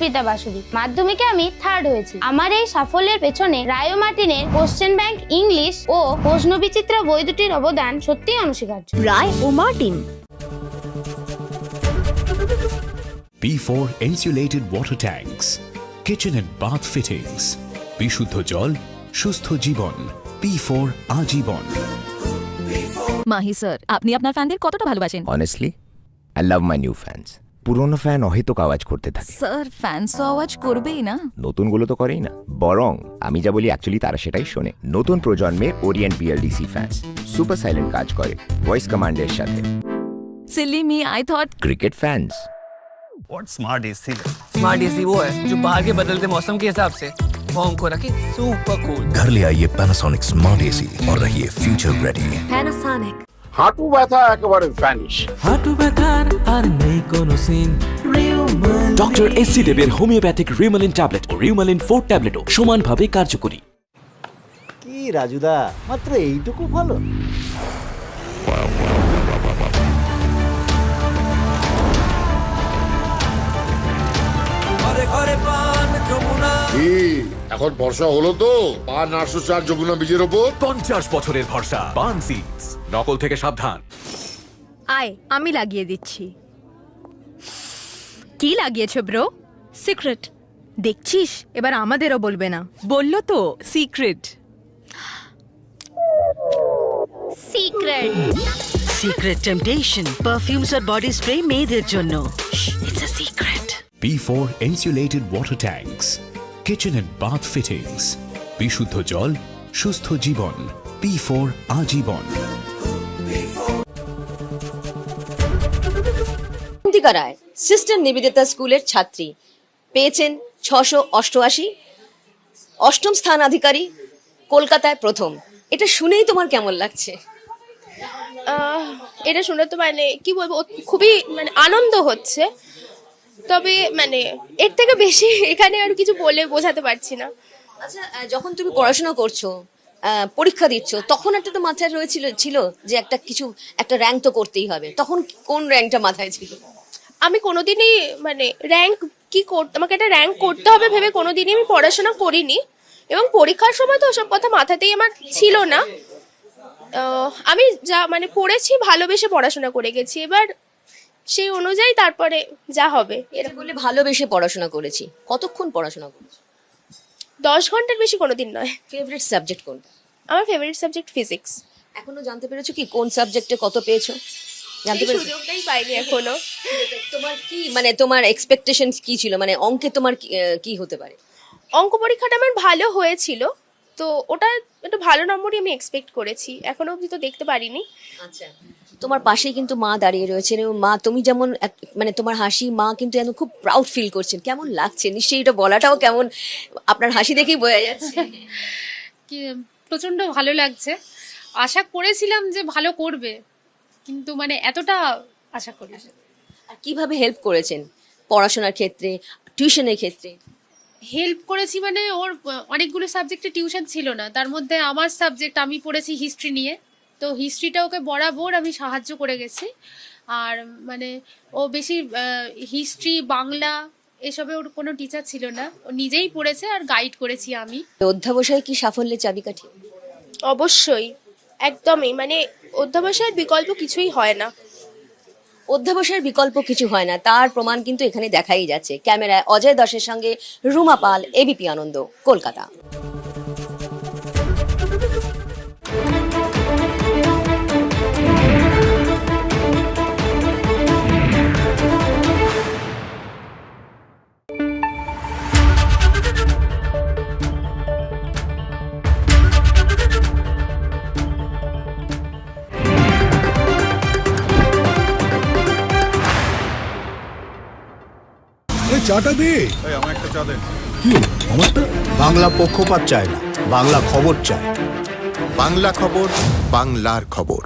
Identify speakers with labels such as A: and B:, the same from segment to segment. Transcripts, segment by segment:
A: পুষ্পিতা বাসুরি মাধ্যমিকে আমি থার্ড হয়েছি। আমার এই সাফল্যের পেছনে রায়ো মার্টিনের কোশ্চেন ব্যাংক ইংলিশ ও প্রশ্নবিচিত্রা বই দুটির অবদান সত্যিই অনস্বীকার্য।
B: রায় ও Martin.
C: B4 insulated water tanks, kitchen and bath fittings, বিশুদ্ধ জল সুস্থ জীবন P4 আজীবন।
B: মাহি স্যার আপনি আপনার ফ্যানদের কতটা ভালোবাসেন?
D: Honestly I love my new fans পুরোনো ফ্যান অহেতুক আওয়াজ করতে থাকে
B: স্যার ফ্যান্স তো আওয়াজ করবেই না
D: নতুনগুলো তো করেই না বরং আমি যা বলি অ্যাকচুয়ালি তারা সেটাই শোনে নতুন প্রজন্মের Orient BLDC fans super silent কাজ করে ভয়েস কমান্ডের সাথে
B: silly me I thought
D: cricket fans
E: What smart AC?
F: Smart AC वो है जो बाहर के बदलते मौसम के हिसाब से होम को रखे सुपर कूल
G: घर ले आइए पैनासोनिक स्मार्ट एसी और रहिए फ्यूचर रेडी
B: প্যানাসনিক
H: হাঁটু ব্যথা একেবারে ভ্যানিশ
F: হাঁটু ব্যথার আর নেই কোনো সিন
I: ডক্টর এসসি দেবের হোমিওপ্যাথিক রিউমালিন ট্যাবলেট ও রিউমালিন ফোর ট্যাবলেটও সমানভাবে কার্যকরী।
J: কি রাজুদা মাত্র এইটুকু ভালো।
H: কি এখন ভরসা হলো তো? পা নার্সো চার যমুনা বীজের ওপর?
I: পঞ্চাশ বছরের ভরসা বান সিডস নকল থেকে সাবধান।
K: আয় আমি লাগিয়ে দিচ্ছি। কি লাগিয়েছো ব্রো সিক্রেট দেখছিস? এবার আমাদেরও বলবে না।
B: বলল তো secret
A: secret
K: secret temptation perfumes আর বডি স্প্রে মেয়েদের জন্য it's a secret
C: B4 insulated water tanks, kitchen and bath fittings, বিশুদ্ধ জল সুস্থ জীবন। P4 আজীবন।
L: অন্তিকা রায় সিস্টার নিবেদিতা স্কুলের ছাত্রী। পেয়েছেন ছশো অষ্টআশি। অষ্টম স্থান আধিকারী কলকাতায় প্রথম। এটা শুনেই তোমার কেমন লাগছে?
A: আহ, এটা শুনে তো মানে কি বলব খুবই মানে আনন্দ হচ্ছে। তবে মানে এর থেকে বেশি এখানে আর কিছু বলে বোঝাতে পারছি না।
L: আচ্ছা যখন তুমি পড়াশোনা করছ পরীক্ষা দিচ্ছ তখন একটা তো মাথায় রয়েছিল ছিল যে একটা কিছু একটা র্যাঙ্ক তো করতেই হবে। তখন কোন র্যাঙ্কটা মাথায় ছিল?
A: আমি কোনোদিনই মানে র্যাঙ্ক কি করতে আমাকে একটা র্যাঙ্ক করতে হবে ভেবে কোনোদিনই আমি পড়াশোনা করিনি। এবং পরীক্ষার সময় তো ওসব কথা মাথাতেই আমার ছিল না। আমি যা মানে পড়েছি ভালোবেসে পড়াশোনা করে গেছি। এবার সেই অনুযায়ী তারপরে যা হবে
L: এটা বলে ভালোবেসে পড়াশোনা করেছি। কতক্ষণ পড়াশোনা করেছি?
A: দশ ঘণ্টার বেশি কোনোদিন নয়।
L: ফেভারিট সাবজেক্ট কোনটা?
A: আমার ফেভারিট সাবজেক্ট ফিজিক্স
L: এখনও জানতে পেরেছ কি? কোন সাবজেক্টে কত পেয়েছ? জানতে পেরেছ?
A: সুযোগটাই পাইনি এখনও।
L: তোমার কি মানে তোমার এক্সপেকটেশন কি ছিল? মানে অঙ্কে তোমার কি- কি হতে পারে?
A: অঙ্ক পরীক্ষাটা আমার ভালো হয়েছিল। তো ওটা একটু ভালো নম্বরই আমি এক্সপেক্ট করেছি। এখনও অবধি তো দেখতে পারিনি।
L: আচ্ছা। তোমার পাশেই কিন্তু মা দাঁড়িয়ে রয়েছেন এবং মা তুমি যেমন মানে তোমার হাসি মা কিন্তু এখন খুব প্রাউড ফিল করছেন। কেমন লাগছে? নিশ্চয়ই এটা বলাটাও কেমন? আপনার হাসি দেখেই বোঝা যাচ্ছে।
K: প্রচণ্ড ভালো লাগছে। আশা করেছিলাম যে ভালো করবে কিন্তু মানে এতটা আশা করি
L: আর কীভাবে হেল্প করেছেন? পড়াশোনার ক্ষেত্রে টিউশনের ক্ষেত্রে?
K: হেল্প করেছি মানে ওর অনেকগুলো সাবজেক্টে টিউশন ছিল না। তার মধ্যে আমার সাবজেক্ট আমি পড়েছি হিস্ট্রি নিয়ে। তো হিস্ট্রিটা ওকে বরাবর আমি সাহায্য করে গেছি। আর মানে ও বেশি হিস্ট্রি বাংলা এসবে ওর কোনো টিচার ছিল না। ও নিজেই পড়েছে আর গাইড করেছি আমি।
L: অধ্যাবসায় কি সাফল্যের চাবিকাঠি?
A: অবশ্যই একদমই। মানে অধ্যাবসায়ের বিকল্প কিছুই হয় না।
L: অধ্যাবসায়ের বিকল্প কিছু হয় না তার প্রমাণ কিন্তু এখানে দেখাই যাচ্ছে। ক্যামেরায় অজয় দাসের সঙ্গে রুমা পাল এবিপি আনন্দ কলকাতা।
G: চাটা দে।
E: আমার একটা চা দেন
G: কি? আমারটা?
J: বাংলা পক্ষপাত চায় না বাংলা খবর চায়।
G: বাংলা খবর বাংলার খবর।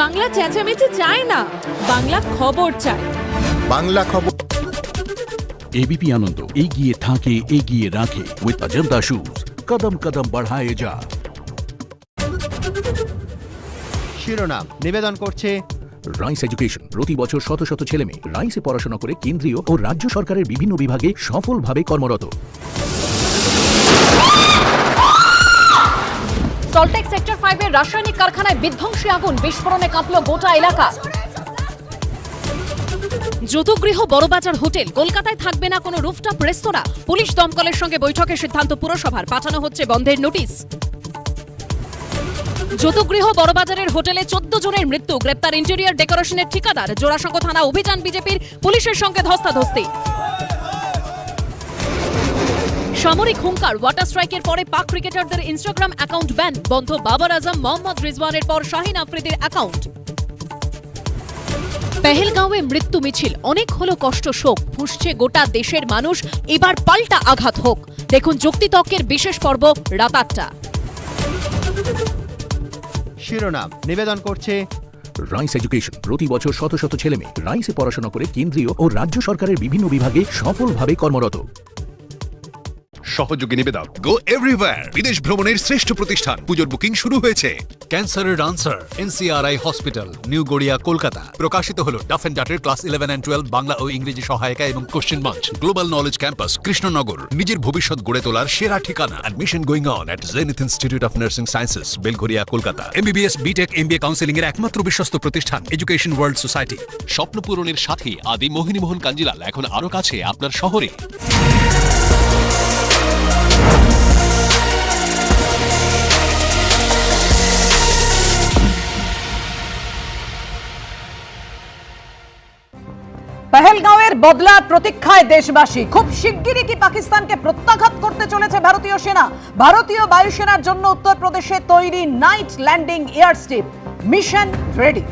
B: বাংলা চেঁচামেচি চায় না বাংলা খবর চায়।
J: বাংলা খবর।
C: এবিপি আনন্দ এগিয়ে থাকে এগিয়ে রাখে উইথ অজন্তা শুজ কদম কদম বাড়ায়ে যা।
J: শিরোনাম নিবেদন করছে
C: রাইস এডুকেশন প্রতি বছর শত শত ছেলেমেয়ে রাইসে পড়াশোনা করে কেন্দ্রীয় ও রাজ্য সরকারের বিভিন্ন বিভাগে সফলভাবে কর্মরত।
B: সল্টেক সেক্টর ফাইভের রাসায়নিক কারখানায় বিধ্বংসী আগুন, বিস্ফোরণে কাঁপল গোটা এলাকা। যতগৃহ বড়বাজার হোটেল, কলকাতায় থাকবে না কোনো রুফটপ রেস্তোরাঁ। পুলিশ দমকলের সঙ্গে বৈঠকে সিদ্ধান্ত পুরসভার, পাঠানো হচ্ছে বন্ধের নোটিশ। যতগৃহ বড়বাজারের হোটেলে চোদ্দ জনের মৃত্যু, গ্রেপ্তার ইন্টেরিয়র ডেকোরেশনের ঠিকাদার জোড়াসাঁকো থানা অভিযান বিজেপির পুলিশের সঙ্গে ধস্তাধস্তি। সামরিক হুঙ্কার ওয়াটার স্ট্রাইকের পরে পাক ক্রিকেটারদের ইনস্টাগ্রাম অ্যাকাউন্ট ব্যান বন্ধ বাবর আজম মোহাম্মদ রিজওয়ানের পর শাহিন আফ্রিদির অ্যাকাউন্ট পেহেলগাঁওয়ে মৃত্যু মিছিল অনেক হলো কষ্ট শোক ফুসছে গোটা দেশের মানুষ এবার পাল্টা আঘাত হোক। দেখুন যুক্তিতর্কের বিশেষ পর্ব রাত আটটা
J: শিরোনাম নিবেদন করছে
C: রাইস এডুকেশন প্রতি বছর শত শত ছেলে মেয়ে রাইসে পড়াশোনা করে কেন্দ্রীয় ও রাজ্য সরকারের বিভিন্ন বিভাগে সফলভাবে কর্মরত।
G: সহযোগী নিবেদক গো এভরিওয়্যার বিদেশ ভ্রমণের শ্রেষ্ঠ প্রতিষ্ঠান। পুজোর বুকিং শুরু হয়েছে।
I: ক্যান্সারের answer NCRI hospital new Garia Kolkata
G: প্রকাশিত হলো Duff and ডাটের class eleven and twelve Bangla ও ইংরেজি সহায়িকা এবং question munch global knowledge campus Krishnanagar. নিজের ভবিষ্যৎ গড়ে তোলার সেরা ঠিকানা। Admission going on at Zenith institute of nursing sciences Belgharia, Kolkata. MBBS BTech MBA counselling এর একমাত্র বিশ্বস্ত প্রতিষ্ঠান এডুকেশন ওয়ার্ল্ড সোসাইটি
I: স্বপ্ন পূরণের সাথে, আদি মোহিনী মোহন কাঞ্জিলাল, এখন আরও কাছে, আপনার শহরে।
B: পেহেলগাঁওয়ের বদলার প্রতীক্ষায় দেশবাসী খুব শিগগিরই কি পাকিস্তানকে প্রত্যাঘাত করতে চলেছে ভারতীয় সেনা? ভারতীয় বায়ুসেনার জন্য উত্তরপ্রদেশে তৈরি night landing air strip mission ready.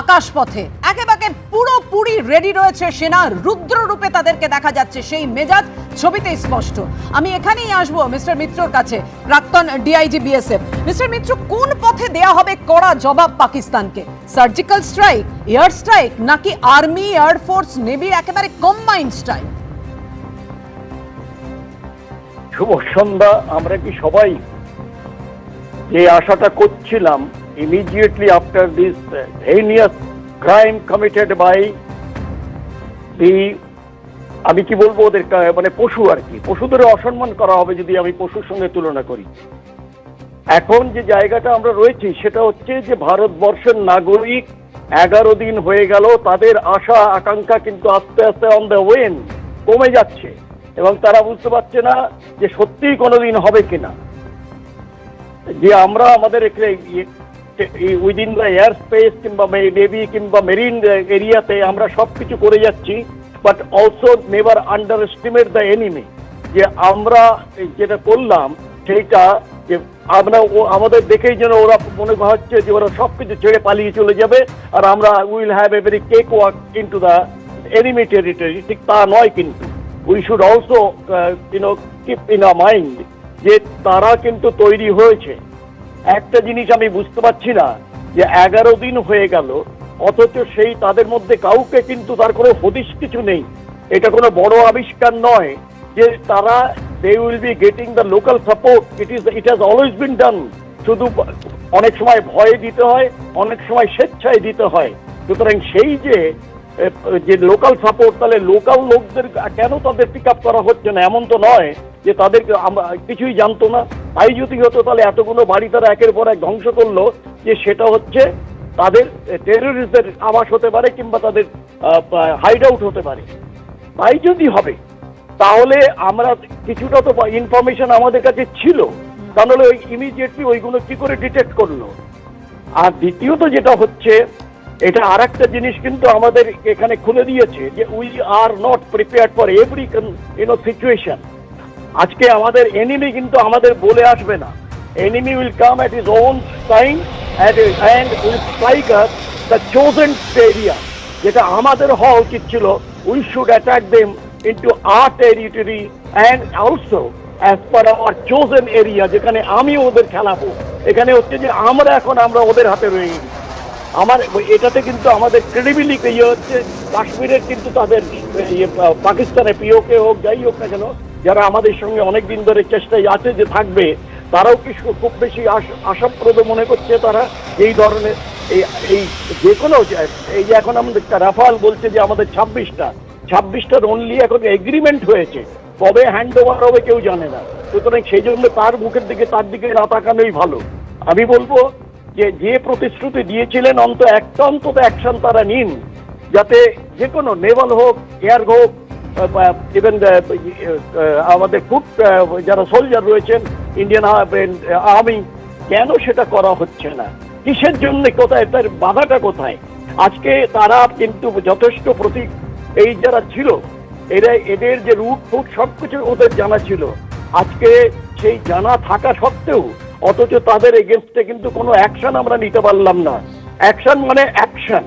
B: আকাশপথে। একেবারে পুরোপুরি রেডি রয়েছে সেনা। রুদ্র রূপে তাদেরকে দেখা যাচ্ছে, সেই মেজাজ ছবিতে স্পষ্ট। আমি এখানেই আসব মিস্টার মিত্রর কাছে, প্রাক্তন ডিআইজি বিএসএফ মিস্টার মিত্র, কোন পথে দেয়া হবে কড়া জবাব পাকিস্তানকে? সার্জিক্যাল স্ট্রাইক এয়ার স্ট্রাইক নাকি আর্মি এয়ারফোর্স নেভির একেবারে কম্বাইন্ড স্ট্রাইক
F: শুভ সন্ধ্যা, আমরা কি সবাই যে আশাটা করছিলাম immediately after this heinous crime committed by the আমি কি বলব ওদের মানে পশু আর কি। পশুদের অসম্মান করা হবে যদি আমি পশুর সঙ্গে তুলনা করি। এখন যে জায়গাটা আমরা রয়েছি, সেটা হচ্ছে যে ভারতবর্ষের নাগরিক এগারো দিন হয়ে গেল, তাদের আশা, আকাঙ্ক্ষা কিন্তু আস্তে আস্তে অন দ্য ওয়েন কমে যাচ্ছে। এবং তারা বুঝতে পারছে না যে সত্যিই কোনোদিন হবে কিনা। যে আমরা আমাদের উইদিন দ্য এয়ার স্পেস কিংবা নেভি কিংবা মেরিন এরিয়াতে আমরা সব কিছু করে যাচ্ছি but also never underestimate the enemy যে আমরা যেটা করলাম, সেইটা যে আমরা আমাদের দেখেই যেন ওরা মনে হচ্ছে যে ওরা সব কিছু ছেড়ে পালিয়ে চলে যাবে, আর আমরা will have a very cake walk into the enemy territory ঠিক তা নয় কিন্তু। We should also you know keep in a mind যে তারা কিন্তু তৈরি হয়েছে। একটা জিনিস আমি বুঝতে পারছি না, যে এগারো দিন হয়ে গেল, অথচ সেই তাদের মধ্যে কাউকে কিন্তু তার কোনো হদিশ কিছু নেই। এটা কোনো বড় আবিষ্কার নয় যে তারা they will be getting the local support it is it has always been done শুধু অনেক সময় ভয়ে দিতে হয়, অনেক সময় স্বেচ্ছায় দিতে হয়। সুতরাং সেই যে যে লোকাল সাপোর্ট তাহলে লোকাল লোকদের কেন তাদের পিক আপ করা হচ্ছে না? এমন তো নয় যে তাদেরকে আমরা কিছুই জানতো না। তাই যদি হতো, তাহলে এতগুলো বাড়ি তারা একের পর এক ধ্বংস করল যে সেটা হচ্ছে তাদের টেরোরিস্টদের আবাস হতে পারে কিংবা তাদের হাইড আউট হতে পারে। তাই যদি হবে, তাহলে আমরা কিছুটা তো ইনফরমেশন আমাদের কাছে ছিল। তাহলে ওই ইমিডিয়েটলি ওইগুলো কি করে ডিটেক্ট করল? আর দ্বিতীয়ত যেটা হচ্ছে এটা আর একটা জিনিস কিন্তু আমাদের এখানে খুলে দিয়েছে যে we are not prepare for every you know situation আজকে আমাদের এনিমি কিন্তু আমাদের বলে আসবে না। Enemy will come at his own time and will strike the chosen area যেটা আমাদের হওয়া উচিত ছিল we should attack them into our territory and also as per our chosen area যেখানে আমি ওদের খেলাবো এখানে হচ্ছে যে আমরা এখন আমরা ওদের হাতে রয়ে গেছি। আমার, এটাতে কিন্তু আমাদের ক্রেডিবিলিটি ইয়ে হচ্ছে, কাশ্মীরের কিন্তু তাদের পাকিস্তানে পিওকে হোক, যাই হোক না কেন, যারা আমাদের সঙ্গে অনেক দিন ধরে চেষ্টায় আছে যে থাকবে, তারাও কি খুব বেশি আশ- আশাপ্রদ মনে করছে তারা এই ধরনের, এই এই যে কোনো এই যে এখন আমাদের রাফাল বলছে যে আমাদের ছাব্বিশটা, ছাব্বিশটার অনলি এখন এগ্রিমেন্ট হয়েছে, কবে হ্যান্ড ওভার হবে কেউ জানে না। সুতরাং সেই জন্য তার মুখের দিকে, তার দিকে না তাকানোই ভালো। আমি বলব যে যে প্রতিশ্রুতি দিয়েছিলেন অন্ত একটা অন্তত অ্যাকশন তারা নিন। যাতে যে কোনো নেভাল হোক এয়ার হোক ইভেন আমাদের ফুট যারা সোলজার রয়েছেন ইন্ডিয়ান আর্মি কেন সেটা করা হচ্ছে না? কিসের জন্য, কোথায়, তার বাধাটা কোথায়? আজকে তারা কিন্তু যথেষ্ট প্রতি এই যারা ছিল, এরা এদের যে রুট ফুট সবকিছু ওদের জানা ছিল। আজকে সেই জানা থাকা সত্ত্বেও অথচ তাদের এগেনস্টে কিন্তু কোনো অ্যাকশন আমরা নিতে পারলাম না। অ্যাকশন মানে অ্যাকশন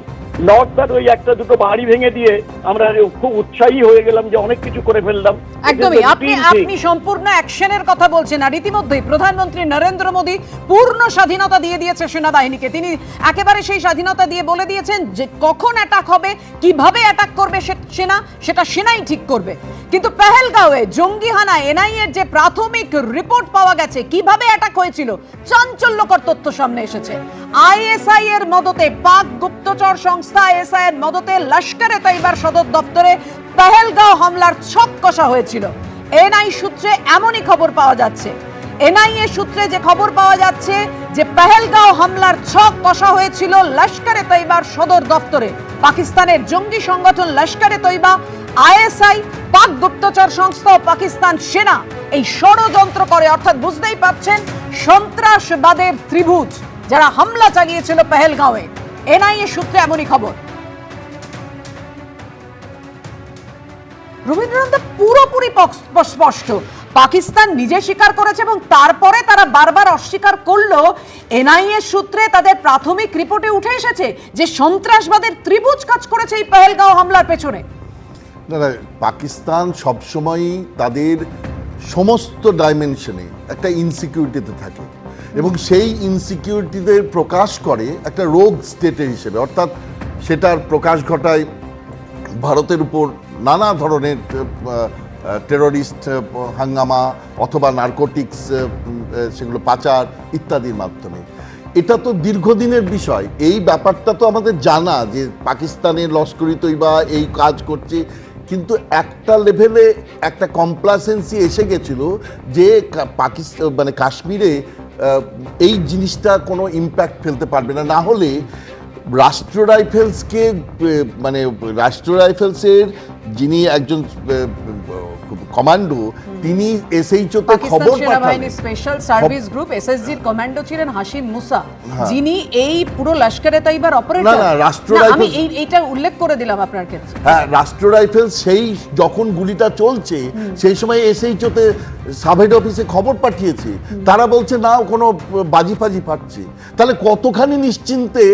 F: দ্যাট ওই একটা দুটো বাড়ি ভেঙে দিয়ে আমরা খুব উৎসাহী হয়ে গেলাম যে অনেক কিছু করে ফেললাম।
B: একদমই। আপনি আপনি সম্পূর্ণ অ্যাকশনের কথা বলছেন আর ইতিমধ্যেই প্রধানমন্ত্রী নরেন্দ্র মোদী পূর্ণ স্বাধীনতা দিয়ে দিয়েছে সেনাবাহিনীকে। তিনি একেবারে সেই স্বাধীনতা দিয়ে বলে দিয়েছেন যে কখন অ্যাটাক হবে কীভাবে অ্যাটাক করবে সে- সেনা সেটা সেনাই ঠিক করবে। কিন্তু পেহেলগাঁওয়ে জঙ্গি হানা এনআইএ এর যে প্রাথমিক রিপোর্ট পাওয়া গেছে কীভাবে অ্যাটাক হয়েছিল চাঞ্চল্যকর তথ্য সামনে এসেছে। আইএসআই এর মদতে পাক গুপ্তচর সংস্থা আইএসআই এর মদতে লস্করে তৈবার সদর দপ্তরে পেহেলগাঁও হামলার ছক কষা হয়েছিল। এনআই সূত্রে এমনই খবর পাওয়া যাচ্ছে। এনআইএ সূত্রে যে খবর পাওয়া যাচ্ছে যে পেহেলগাঁও হামলার ছক কষা হয়েছিল লস্করে তৈবার সদর দপ্তরে। পাকিস্তানের জঙ্গি সংগঠন লস্করে তৈবা, আইএসআই, পাক গুপ্তচর সংস্থা ও পাকিস্তান সেনা এই ষড়যন্ত্র করে। অর্থাৎ বুঝতেই পারছেন, সন্ত্রাসবাদের ত্রিভুজ। যারা হামলা চালিয়েছিল পেহেলগাঁওয়ে, এনআইএ সূত্রে এমনই খবর। রবীন্দ্রনাথ পুরোপুরি স্পষ্ট। পাকিস্তান নিজে স্বীকার করেছে এবং তারপরে তারা বারবার অস্বীকার করল এনআইএ সূত্রে তাদের প্রাথমিক রিপোর্টে উঠে এসেছে যে সন্ত্রাসবাদের ত্রিভুজ কাজ করেছে এই পেহেলগাঁও হামলার পেছনে।
H: না পাকিস্তান সবসময়ই তাদের সমস্ত ডাইমেনশনে একটা ইনসিকিউরিটিতে থাকে। এবং সেই ইনসিকিউরিটিদের প্রকাশ করে একটা রোগ স্টেটে হিসেবে, অর্থাৎ সেটার প্রকাশ ঘটায় ভারতের উপর নানা ধরনের টেররিস্ট হাঙ্গামা অথবা নার্কোটিক্স সেগুলো পাচার ইত্যাদির মাধ্যমে। এটা তো দীর্ঘদিনের বিষয়। এই ব্যাপারটা তো আমাদের জানা যে পাকিস্তানে লস্করি তৈবা এই কাজ করছে, কিন্তু একটা লেভেলে একটা কমপ্লাসেন্সি এসে গেছিল যে পাকিস্তান মানে কাশ্মীরে এই জিনিসটা কোনো ইম্প্যাক্ট ফেলতে পারবে না। না হলে রাষ্ট্র রাইফেলসকে মানে রাষ্ট্র রাইফেলসের যিনি একজন কমান্ডো তিনি এসএইচওতে
B: পাকিস্তান
H: খবর পাঠালেন।
B: স্পেশাল সার্ভিস গ্রুপ এসএসজির কমান্ডো ছিলেন হাসিম মুসা
H: হ্যাঁ।
B: যিনি এই পুরো লস্করে তৈবার অপারেটর
H: না, না, রাষ্ট্র
B: আমি এই এইটা উল্লেখ করে দিলাম আপনার ক্ষেত্রে।
H: হ্যাঁ রাষ্ট্র রাইফেলস সেই যখন গুলিটা চলছে সেই সময় এসএইচওতে সাব হেড অফিসে খবর পাঠিয়েছে। তারা বলছে না কোনো বাজি ফাজি ফাটছে। তাহলে কতখানি নিশ্চিন্তে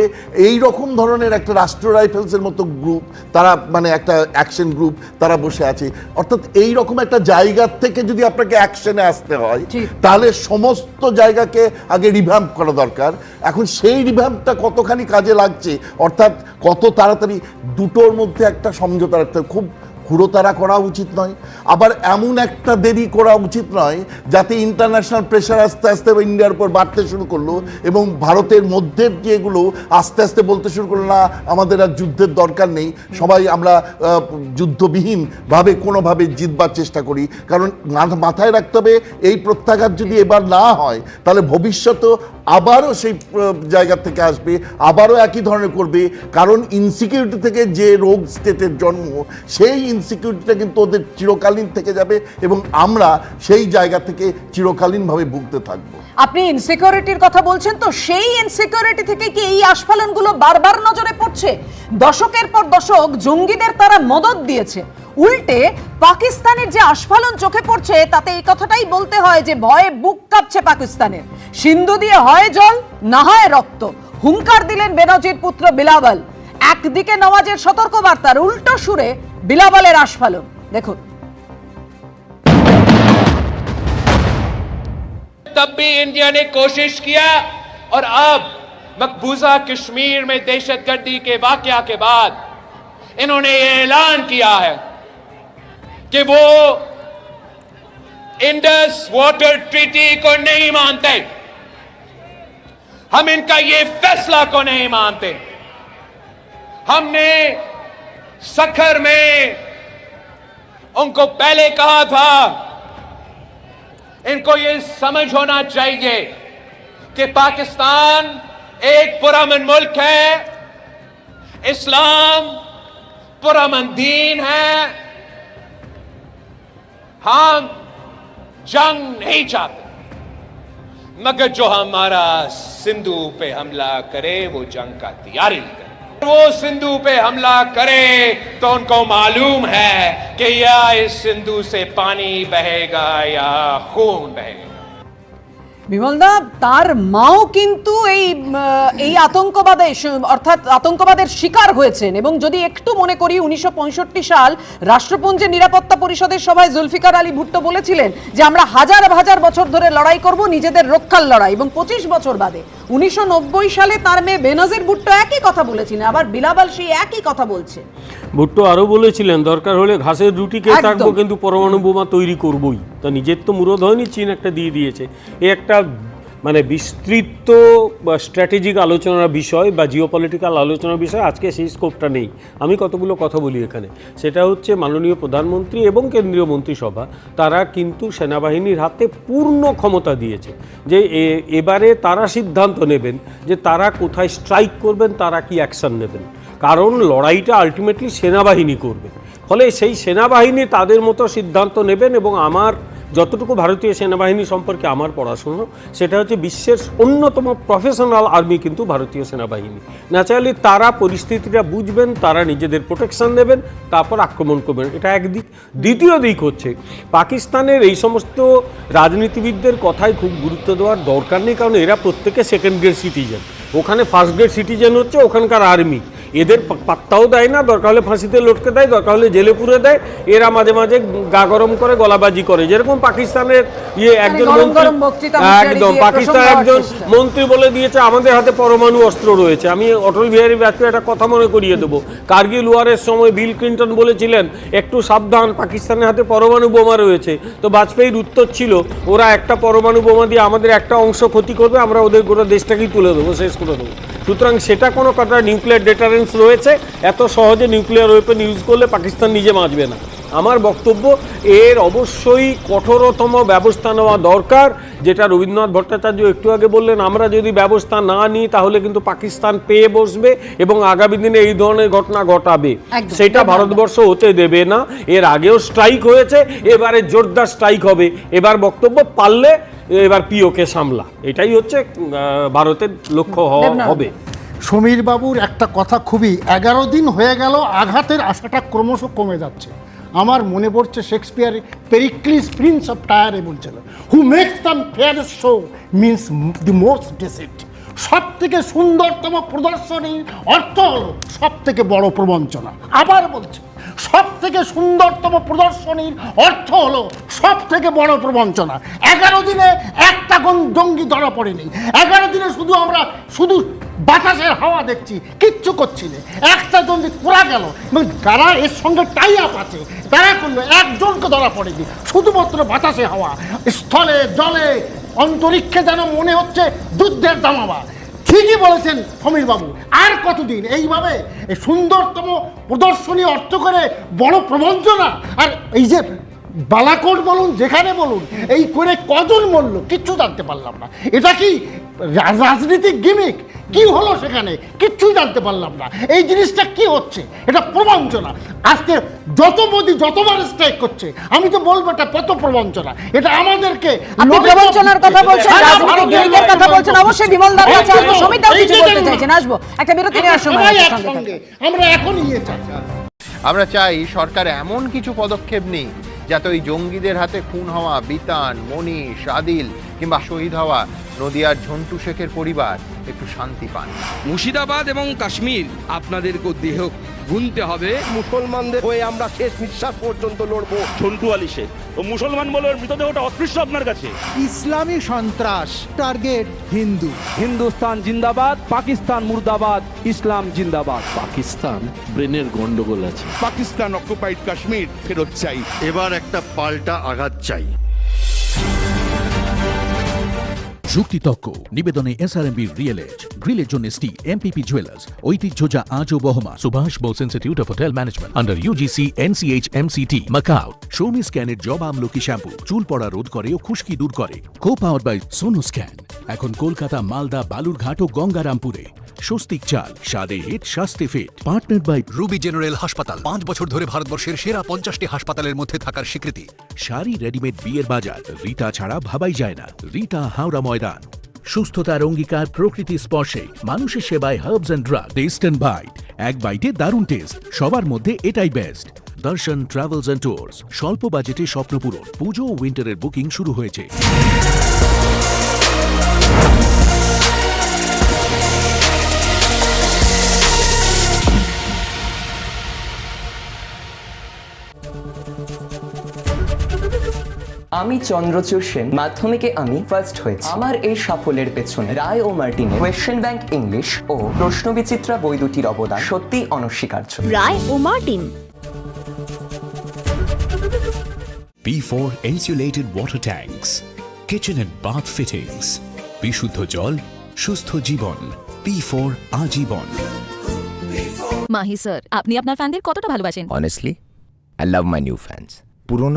H: এই রকম ধরনের একটা রাষ্ট্র রাইফেলসের মতো গ্রুপ তারা মানে একটা অ্যাকশন গ্রুপ তারা বসে আছে। অর্থাৎ এই রকম একটা জায়গার থেকে যদি আপনাকে অ্যাকশনে আসতে হয়। তাহলে সমস্ত জায়গাকে আগে রিভ্যাম্প করা দরকার এখন সেই রিভ্যাম্পটা কতখানি কাজে লাগছে অর্থাৎ কত তাড়াতাড়ি দুটোর মধ্যে একটা সমঝোতা রাখতে হবে। খুব হুড়োতাড়া করা উচিত নয়। আবার এমন একটা দেরি করা উচিত নয় যাতে ইন্টারন্যাশনাল প্রেশার আস্তে আস্তে ইন্ডিয়ার উপর বাড়তে শুরু করল এবং ভারতের মধ্যের যেগুলো আস্তে আস্তে বলতে শুরু করল, না, আমাদের আর যুদ্ধের দরকার নেই। সবাই আমরা যুদ্ধবিহীনভাবে কোনোভাবে জিতবার চেষ্টা করি। কারণ মাথায় রাখতে হবে, এই প্রত্যাঘাত যদি এবার না হয়, তাহলে ভবিষ্যতেও আবারও সেই জায়গা থেকে আসবে, আবারও একই ধরনের করবে। কারণ ইনসিকিউরিটি থেকে যে রোগ স্টেটের জন্ম, সেই ইনসিকিউরিটিটা কিন্তু ওদের চিরকালীন থেকে যাবে এবং আমরা সেই জায়গা থেকে চিরকালীনভাবে ভুগতে থাকব।
B: আপনি ইনসিকিউরিটির কথা বলছেন তো, সেই ইনসিকিউরিটি থেকে কি এই আস্ফালনগুলো বারবার নজরে পড়ছে? দশকের পর দশক জঙ্গিদের তারা মদত দিয়েছে। উল্টে পাকিস্তানের যে আস্ফালন চোখে পড়ছে, তাতে এই কথাটাই বলতে হয় যে ভয়ে বুক কাঁপছে পাকিস্তানের। সিন্ধু দিয়ে হয় জল, না হয় রক্ত। হুঙ্কার দিলেন বেনজির পুত্র বিলাবল একদিকে নওয়াজের সতর্কবার্তার উল্টো সুরে বিলাবলের আস্ফালন দেখুন
I: तब भी इंडिया ने कोशिश किया और अब मकबूजा कश्मीर में दहशतगर्दी के वाकया के बाद इन्होंने ये ऐलान किया है कि वो इंडस वाटर ट्रीटी को नहीं मानते हम इनका ये फैसला को नहीं मानते हमने सखर में उनको पहले कहा था, इनको ये समझ होना चाहिए कि पाकिस्तान एक पुरमन मुल्क है, इस्लाम पुरमन दीन है। हम जंग नहीं चाहते, मगर जो हमारा सिंधु पे हमला करे, वो जंग का तैयारी करे। वो सिंधु पे हमला करे तो उनको मालूम है कि या इस सिंधु से पानी बहेगा या खून बहेगा।
B: বিমলদা, তার মাও কিন্তু এই এই আতঙ্কবাদে অর্থাৎ আতঙ্কবাদের শিকার হয়েছেন। এবং যদি একটু মনে করি, উনিশশো পঁয়ষট্টি সাল রাষ্ট্রপুঞ্জের নিরাপত্তা পরিষদের সভায় জুলফিকার আলী ভুট্টো বলেছিলেন যে, আমরা হাজার হাজার বছর ধরে লড়াই করব নিজেদের রক্ষার লড়াই। এবং পঁচিশ বছর বাদে, উনিশশো নব্বই সালে তার মেয়ে বেনজির ভুট্টো একই কথা বলেছিলেন, আবার বিলাবাল সেই একই কথা বলছে।
I: ভুট্টো আরও বলেছিলেন দরকার হলে ঘাসের রুটি খেয়ে থাকব কিন্তু পরমাণু বোমা তৈরি করবই। তা নিজের তো মুরদ হয়নি চীন একটা দিয়ে দিয়েছে। এ একটা মানে বিস্তৃত বা স্ট্র্যাটেজিক আলোচনার বিষয় বা জিওপলিটিক্যাল আলোচনার বিষয় আজকে সেই স্কোপটা নেই। আমি কতগুলো কথা বলি এখানে। সেটা হচ্ছে মাননীয় প্রধানমন্ত্রী এবং কেন্দ্রীয় মন্ত্রিসভা তারা কিন্তু সেনাবাহিনীর হাতে পূর্ণ ক্ষমতা দিয়েছে যে এ- এবারে তারা সিদ্ধান্ত নেবেন যে তারা কোথায় স্ট্রাইক করবেন তারা কি অ্যাকশন নেবেন। কারণ লড়াইটা আলটিমেটলি সেনাবাহিনী করবে। ফলে সেই সেনাবাহিনী তাদের মতো সিদ্ধান্ত নেবেন এবং আমার যতটুকু ভারতীয় সেনাবাহিনী সম্পর্কে আমার পড়াশুনো, সেটা হচ্ছে বিশ্বের অন্যতম প্রফেশনাল আর্মি কিন্তু ভারতীয় সেনাবাহিনী। ন্যাচারালি তারা পরিস্থিতিটা বুঝবেন, তারা নিজেদের প্রোটেকশন নেবেন তারপর আক্রমণ করবেন। এটা একদিক দ্বিতীয় দিক হচ্ছে, পাকিস্তানের এই সমস্ত রাজনীতিবিদদের কথায় খুব গুরুত্ব দেওয়ার দরকার নেই, কারণ এরা প্রত্যেকে সেকেন্ড গ্রেড সিটিজেন ওখানে ফার্স্ট গ্রেড সিটিজেন হচ্ছে ওখানকার আর্মি এদের পাত্তাও দেয় না দরকার হলে ফাঁসিতে লটকে দেয় দরকার হলে জেলে পুরে দেয়। এরা মাঝে মাঝে গা গরম করে গলাবাজি করে। যেরকম পাকিস্তানের ইয়ে একজন মন্ত্রী
B: বক্তৃতা হুঁশিয়ারি
I: একদম পাকিস্তান একজন মন্ত্রী বলে দিয়েছে আমাদের হাতে পরমাণু অস্ত্র রয়েছে। আমি অটল বিহারী বাজপেয়ী একটা কথা মনে করিয়ে দেবো। কার্গিল ওয়ারের সময় বিল ক্লিন্টন বলেছিলেন একটু সাবধান পাকিস্তানের হাতে পরমাণু বোমা রয়েছে। তো বাজপেয়ীর উত্তর ছিল ওরা একটা পরমাণু বোমা দিয়ে আমাদের একটা অংশ ক্ষতি করবে আমরা ওদের গোটা দেশটাকেই তুলে দেবো শেষ করে দেবো। সুতরাং সেটা কোনো কথা নিউক্লিয়ার ডেটারেন্স রয়েছে এত সহজে নিউক্লিয়ার ওয়েপন ইউজ করলে পাকিস্তান নিজে বাঁচবে না। আমার বক্তব্য এর অবশ্যই কঠোরতম ব্যবস্থা নেওয়া দরকার যেটা রবীন্দ্রনাথ ভট্টাচার্য একটু আগে বললেন আমরা যদি ব্যবস্থা না নিই তাহলে কিন্তু পাকিস্তান পেয়ে বসবে এবং আগামী দিনে এই ধরনের ঘটনা ঘটাবে। সেটা ভারতবর্ষ হতে দেবে না। এর আগেও স্ট্রাইক হয়েছে এবারে জোরদার স্ট্রাইক হবে। এবার বক্তব্য পারলে এবার পিওকে সামলা। এটাই হচ্ছে ভারতের লক্ষ্য হবে।
M: সমীর বাবুর একটা কথা খুবই, এগারো দিন হয়ে গেল, আঘাতের আশাটা ক্রমশ কমে যাচ্ছে। আমার মনে পড়ছে শেক্সপিয়ার পেরিক্লিস প্রিন্স অফ টায়ারে বলছিল who makes the fair show means the most decent সব থেকে সুন্দরতম প্রদর্শনীর অর্থ হল সব থেকে বড় প্রবঞ্চনা। আবার বলছি সব থেকে সুন্দরতম প্রদর্শনীর অর্থ হলো সব থেকে বড় প্রবঞ্চনা। এগারো দিনে একটা জঙ্গি ধরা পড়েনি। এগারো দিনে শুধু আমরা, শুধু বাতাসের হাওয়া দেখছি, কিচ্ছু করছি না। একটা জঙ্গি পোড়া গেল। এবং যারা এর সঙ্গে টাই আপ আছে, তারা করল একজনকে ধরা পড়েনি। শুধুমাত্র বাতাসে হাওয়া। স্থলে, জলে, অন্তরিক্ষে যেন মনে হচ্ছে যুদ্ধের দামাবা ঠিকই বলেছেন সমীরবাবু। আর কতদিন? এইভাবে এই সুন্দরতম প্রদর্শনী অর্থ করে বড় প্রবঞ্চনা। আর এই যে বালাকোট বলুন, যেখানে বলুন, এই করে কজন মরল, কিচ্ছু জানতে পারলাম না। এটা কি রাজনীতিক গিমিক কি হলো সেখানে? কিচ্ছুই জানতে পারলাম না। এই জিনিসটা কি হচ্ছে? এটা প্রবঞ্চনা আজকে যত মোদি যতবার স্ট্রাইক করছে আমি তো বলব এটা কত প্রবঞ্চনা। এটা আমাদেরকে
B: প্রবঞ্চনার কথা বলছেন কথা বলছেন। অবশ্যই কাছে আসব কিছু বলতে চাইছেন আসব। একটা বিরতি নেওয়ার সময়।
M: আমরা এখন ইয়ে চাই।
J: আমরা চাই সরকার এমন কিছু পদক্ষেপ নেই যাতে ওই জঙ্গিদের হাতে খুন হওয়া বিতান, মনীষ, আদিল কিংবা শহীদ হওয়া নদিয়ার ঝন্টু শেখের পরিবার একটু শান্তি পান।
N: মুর্শিদাবাদ এবং কাশ্মীর আপনাদের দেহ গুনতে হবে।
F: মুসলমানদের হয়ে আমরা শেষ নিঃশ্বাস পর্যন্ত লড়বো।
E: ঝন্টু আলী শেখ ও মুসলমান বলে ওর মৃতদেহটা অস্পৃশ্য আপনার কাছে।
N: ইসলামী সন্ত্রাস টার্গেট হিন্দু।
F: হিন্দুস্তান জিন্দাবাদ পাকিস্তান মুর্দাবাদ ইসলাম জিন্দাবাদ।
N: পাকিস্তান ব্রেনের গন্ডগোল আছে।
E: পাকিস্তান অকুপাইড কাশ্মীর ফেরত চাই।
H: এবার একটা পাল্টা আঘাত চাই।
C: যুক্তিতক্ক নিবেদনে এসআরএমবি রিয়েল এজ গ্রিলের জন্য স্টি এমপিপি জুয়েলার্স ঐতিহ্য যা আজও বহমা Subhash Bose institute of hotel management under UGC NCHMCT Macau Soumi স্ক্যানের জব আমলকি শ্যাম্পু চুল পড়া রোধ করে ও খুশকি দূর করে। কো পাওয়ার বাই সোনো স্ক্যান এখন কলকাতা মালদা বালুরঘাট ও গঙ্গারামপুরে। স্বস্তিক চাল স্বাদে হিট স্বাস্থ্যে fit partner by
G: Ruby general হাসপাতাল পাঁচ বছর ধরে ভারতবর্ষের সেরা পঞ্চাশটি হাসপাতালের মধ্যে থাকার স্বীকৃতি।
C: শাড়ি রেডিমেড বিয়ের বাজার। রিতা ছাড়া ভাবাই যায় না। রিতা হাওড়া ময়দান। সুস্থতার অঙ্গীকার প্রকৃতি স্পর্শে মানুষের সেবায় herbs and drug test and bite এক বাইটে দারুণ টেস্ট সবার মধ্যে এটাই বেস্ট দর্শন ট্রাভেলস অ্যান্ড ট্যুরস স্বল্প বাজেটে স্বপ্নপূরণ, পুজো ও উইন্টারের বুকিং শুরু হয়েছে।
N: আমি চন্দ্রচূড় সেন। মাধ্যমিকে আমি ফার্স্ট হয়েছি। আমার এই সাফল্যের পেছনে রায় ও মার্টিনের কোয়েশ্চেন ব্যাংক ইংলিশ ও প্রশ্নবিচিত্রা বই দুটির অবদান সত্যি অনস্বীকার্য।
L: রায় ও Martin.
C: B4 insulated water tanks, kitchen and bath fittings, বিশুদ্ধ জল সুস্থ জীবন P4 আজীবন।
L: মাহি স্যার আপনি আপনার ফ্যানদের কতটা ভালোবাসেন?
D: Honestly I love my new fans পুরনো